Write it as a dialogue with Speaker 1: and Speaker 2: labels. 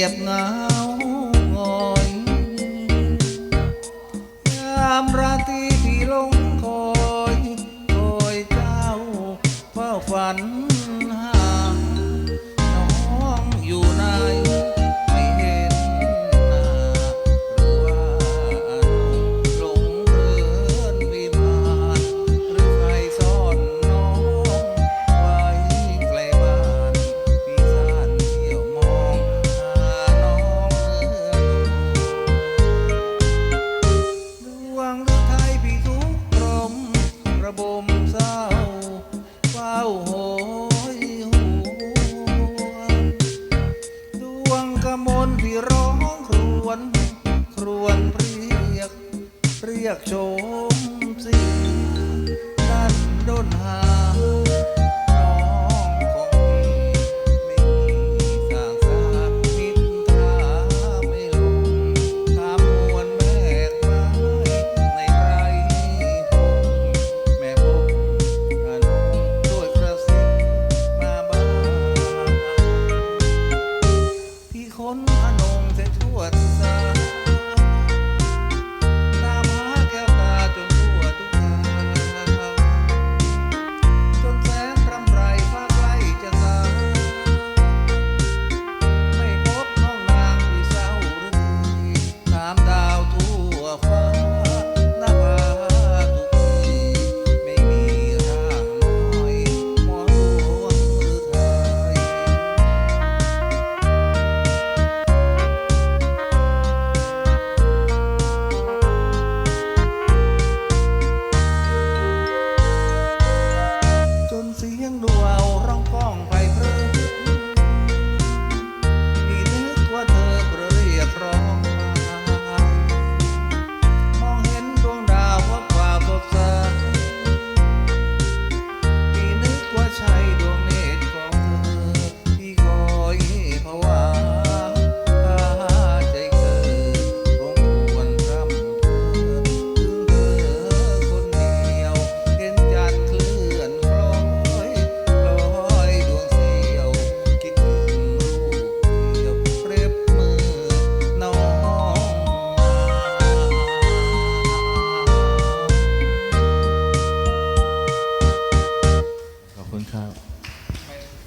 Speaker 1: ียบเหงาหงอยยามราตรีที่ลงคอย คอยเจ้าเฝ้าฝัน ระบมเศร้าเฝ้าโหยหวนดวงกมลที่ร้องครวน ครวนเรียก เรียกโชมสี